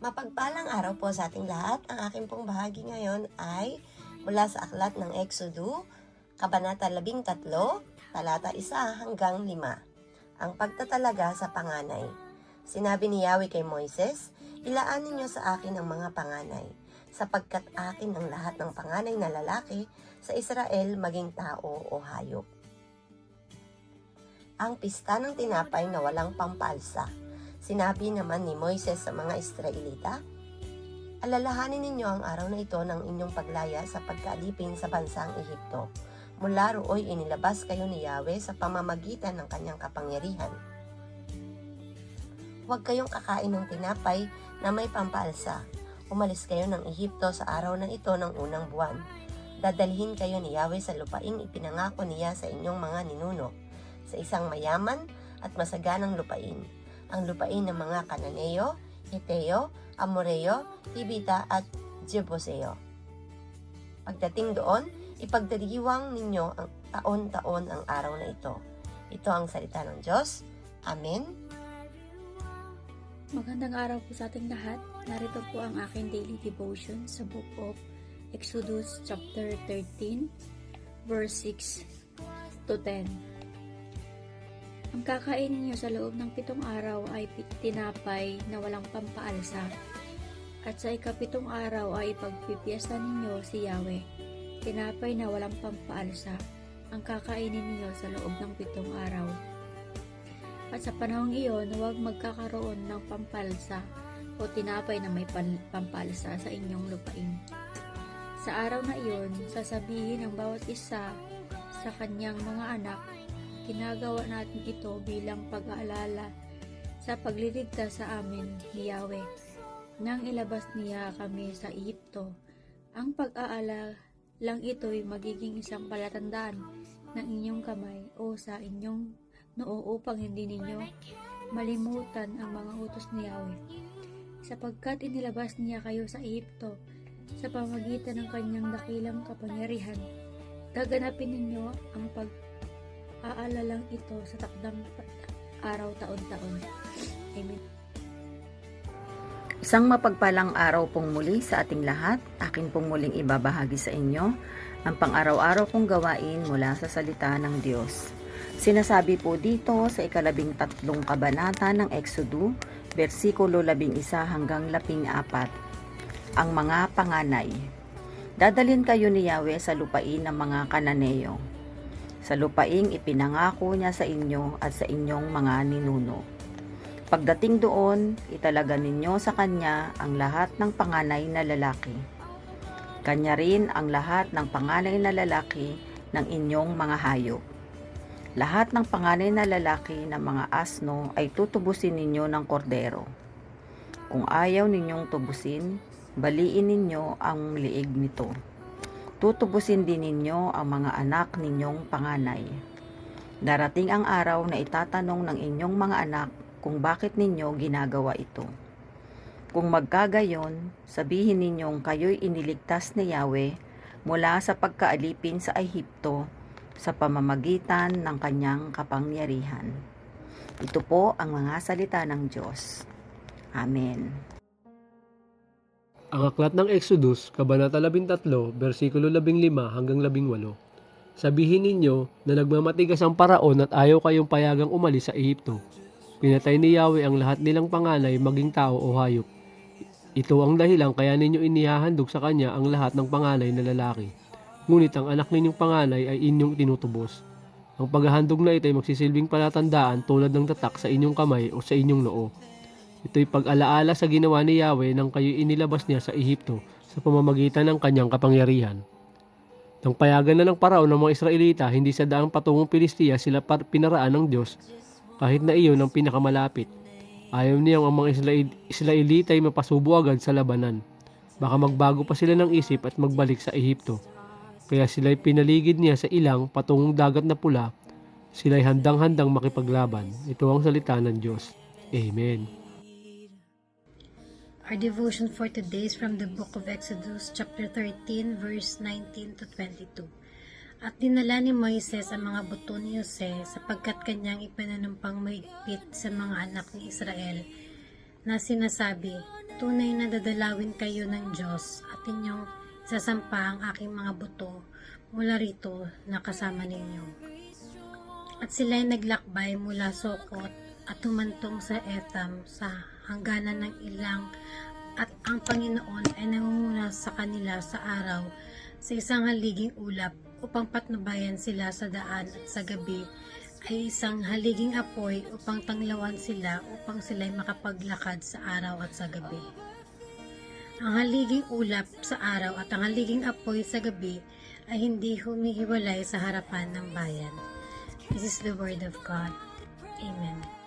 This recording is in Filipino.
Mapagpalang araw po sa ating lahat. Ang aking pong bahagi ngayon ay mula sa aklat ng Exodo, Kabanata 13, talata 1 hanggang 5. Ang pagtatalaga sa panganay. Sinabi ni Yahweh kay Moises, Ilaanin niyo sa akin ang mga panganay, sapagkat akin ang lahat ng panganay na lalaki sa Israel maging tao o hayop. Ang pista ng tinapay na walang pampalsa. Sinabi naman ni Moises sa mga Israelita, Alalahanin ninyo ang araw na ito ng inyong paglaya sa pagkaalipin sa bansang Ehipto. Mula rooy inilabas kayo ni Yahweh sa pamamagitan ng kanyang kapangyarihan. Huwag kayong kakain ng tinapay na may pampalsa. Umalis kayo ng Ehipto sa araw na ito ng unang buwan. Dadalhin kayo ni Yahweh sa lupaing ipinangako niya sa inyong mga ninuno, sa isang mayaman at masaganang lupain, ang lupain ng mga Kananeo, Hiteo, Amoreo, Hibita at Jebuseo. Pagdating doon, ipagdiriwang ninyo ang taon-taon ang araw na ito. Ito ang salita ng Diyos. Amen. Magandang araw po sa ating lahat. Narito po ang aking daily devotion sa Book of Exodus chapter 13 verse 6 to 10. Ang kakainin niyo sa loob ng pitong araw ay tinapay na walang pampaalsa. At sa ikapitong araw ay ipagpipiesta ninyo si Yahweh. Tinapay na walang pampaalsa. Ang kakainin niyo sa loob ng pitong araw. At sa panahong iyon, huwag magkakaroon ng pampalsa o tinapay na may pampalsa sa inyong lupain. Sa araw na iyon, sasabihin ng bawat isa sa kanyang mga anak, ginagawa natin ito bilang pag-aalala sa pagliligtas sa amin ni Yahweh. Nang ilabas niya kami sa Egypto, ang pag-aala lang ito'y magiging isang palatandaan ng inyong kamay o sa inyong noo upang hindi ninyo malimutan ang mga utos ni Yahweh. Sapagkat inilabas niya kayo sa Ehipto sa pamagitan ng kanyang dakilang kapangyarihan, gaganapin ninyo ang pag-aalalang ito sa takdang araw taon-taon. Amen. Isang mapagpalang araw pong muli sa ating lahat. Akin pong muling ibabahagi sa inyo ang pang-araw-araw kong gawain mula sa salita ng Diyos. Sinasabi po dito sa ikalabing tatlong kabanata ng Exodo, versikulo labing isa hanggang laping apat. Ang mga panganay. Dadalhin kayo ni Yahweh sa lupain ng mga kananeo. Sa lupaing ipinangako niya sa inyo at sa inyong mga ninuno. Pagdating doon, italaga ninyo sa kanya ang lahat ng panganay na lalaki. Kanya rin ang lahat ng panganay na lalaki ng inyong mga hayop. Lahat ng panganay na lalaki ng mga asno ay tutubusin ninyo ng kordero. Kung ayaw ninyong tubusin, baliin ninyo ang liig nito. Tutubusin din ninyo ang mga anak ninyong panganay. Darating ang araw na itatanong ng inyong mga anak kung bakit ninyo ginagawa ito. Kung magkagayon, sabihin ninyong kayo'y iniligtas ni Yahweh mula sa pagkaalipin sa Ehipto sa pamamagitan ng kanyang kapangyarihan. Ito po ang mga salita ng Diyos. Amen. Ang aklat ng Exodus, Kabanata 13, versikulo 15 hanggang 18. Sabihin ninyo na nagmamatigas ang paraon at ayaw kayong payagang umalis sa Ehipto. Pinatay ni Yahweh ang lahat nilang panganay maging tao o hayop. Ito ang dahilan kaya ninyo inihahandog sa kanya ang lahat ng panganay na lalaki. Ngunit ang anak ninyong panganay ay inyong tinutubos. Ang paghahandog na ito ay magsisilbing palatandaan tulad ng tatak sa inyong kamay o sa inyong noo. Ito'y pag-alaala sa ginawa ni Yahweh nang kayo inilabas niya sa Ehipto sa pamamagitan ng kanyang kapangyarihan. Nang payagan na ng paraon ng mga Israelita, hindi sa daang patungong Pilistia sila pinaraan ng Diyos, kahit na iyon ang pinakamalapit. Ayaw niyang ang mga Israel- Israelita ay mapasubo agad sa labanan. Baka magbago pa sila ng isip at magbalik sa Ehipto. Kaya sila'y pinaligid niya sa ilang patungong dagat na pula, sila'y handang-handang makipaglaban. Ito ang salita ng Diyos. Amen. Our devotion for today is from the book of Exodus, chapter 13, verse 19 to 22. At dinala ni Moises ang mga buto ni Jose sapagkat kanyang ipinanumpang mahigpit sa mga anak ni Israel. na sinasabi, tunay na dadalawin kayo ng Diyos at inyong sasampa ang aking mga buto mula rito na kasama ninyo. At sila'y naglakbay mula Sokot at humantong sa Etam sa hangganan ng ilang at ang Panginoon ay nangunguna sa kanila sa araw sa isang haliging ulap upang patnubayan sila sa daan at sa gabi ay isang haliging apoy upang tanglawan sila upang sila'y makapaglakad sa araw at sa gabi. Ang haliging ulap sa araw at ang haliging apoy sa gabi ay hindi humihiwalay sa harapan ng bayan. This is the word of God. Amen.